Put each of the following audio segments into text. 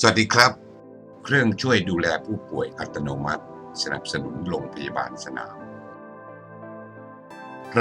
สวัสดีครับ เครื่องช่วยดูแลผู้ป่วยอัตโนมัติ สนับสนุนโรงพยาบาลสนาม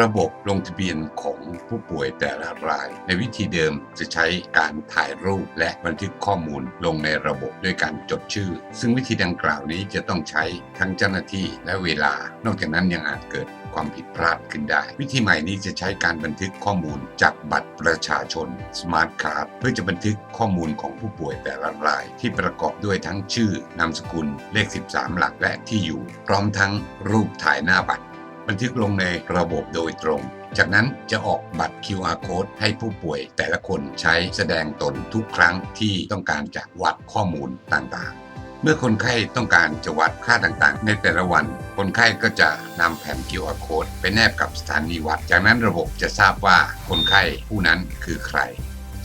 ระบบลงทะเบียนของผู้ป่วยแต่ละราย ในวิธีเดิมจะใช้การถ่ายรูปและบันทึกข้อมูลลงในระบบด้วยการจดชื่อ ซึ่งวิธีดังกล่าวนี้จะต้องใช้ทั้งเจ้าหน้าที่และเวลา นอกจากนั้นยังอาจเกิดความผิดพลาดขึ้นได้ วิธีใหม่นี้จะใช้การบันทึกข้อมูลจากบัตรประชาชน Smart Card เพื่อจะบันทึกข้อมูลของผู้ป่วยแต่ละราย ที่ประกอบด้วยทั้งชื่อนามสกุลเลข 13 หลักและที่อยู่ พร้อมทั้งรูปถ่ายหน้าบัตร บันทึกลงในระบบโดยตรง จากนั้นจะออกบัตร QR code ให้ผู้ป่วยแต่ละคนใช้แสดงตนทุกครั้งที่ต้องการจะวัดข้อมูลต่างๆ เมื่อคนไข้ต้องการจะวัดค่าต่างๆ ในแต่ละวัน คนไข้ก็จะนำแผ่น QR code ไปแนบกับสถานีวัด จากนั้นระบบจะทราบว่าคนไข้ผู้นั้นคือใคร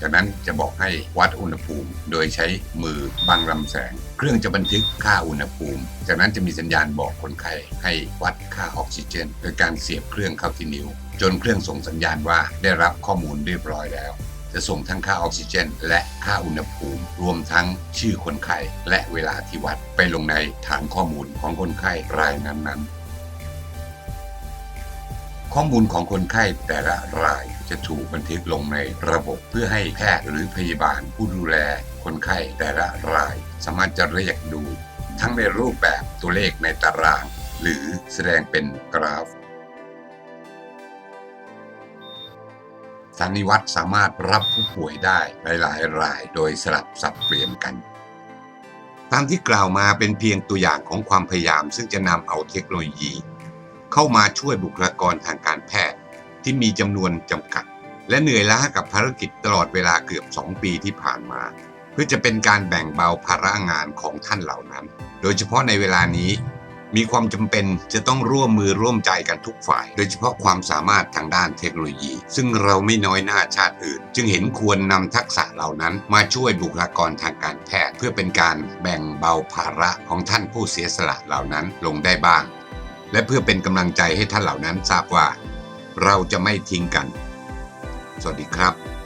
จากนั้นจะบอกให้วัดอุณหภูมิ โดยใช้มือบังลำแสง เครื่องจะบันทึกค่าอุณหภูมิ จากนั้นจะมีสัญญาณบอกคนไข้ให้วัดค่าออกซิเจน โดยการเสียบเครื่องเข้าที่นิ้ว จนเครื่องส่งสัญญาณว่าได้รับข้อมูลเรียบร้อยแล้ว จะส่งทั้งค่าออกซิเจน และค่าอุณหภูมิ รวมทั้งชื่อคนไข้และเวลาที่วัดไปลงในฐานข้อมูลของคนไข้รายนั้นๆ ข้อมูลของคนไข้แต่ละรายจะถูกบันทึกลงในระบบเพื่อให้แพทย์หรือพยาบาลผู้ดูแลคนไข้แต่ละราย สามารถจะเรียกดู ทั้งในรูปแบบตัวเลขในตาราง หรือแสดงเป็นกราฟสถานีวัดสามารถรับผู้ป่วยได้หลายๆ ราย โดยสลับสับเปลี่ยนกัน ตามที่กล่าวมาเป็นเพียงตัวอย่างของความพยายามซึ่งจะนำเอาเทคโนโลยี เข้ามาช่วยบุคลากรทางการแพทย์ที่มีจำนวนจำกัด และเหนื่อยล้ากับภารกิจตลอดเวลาเกือบ 2 ปีที่ผ่านมา เพื่อจะเป็นการแบ่งเบาภาระงานของท่านเหล่านั้น โดยเฉพาะในเวลานี้มีความจำเป็นจะต้องร่วมมือร่วมใจกันทุกฝ่าย โดยเฉพาะความสามารถทางด้านเทคโนโลยี ซึ่งเราไม่น้อยหน้าชาติอื่น จึงเห็นควรนำทักษะเหล่านั้น มาช่วยบุคลากรทางการแพทย์ เพื่อเป็นการแบ่งเบาภาระของท่านผู้เสียสละเหล่านั้นลงได้บ้าง และเพื่อเป็นกำลังใจให้ท่านเหล่านั้นทราบว่า เราจะไม่ทิ้งกัน สวัสดีครับ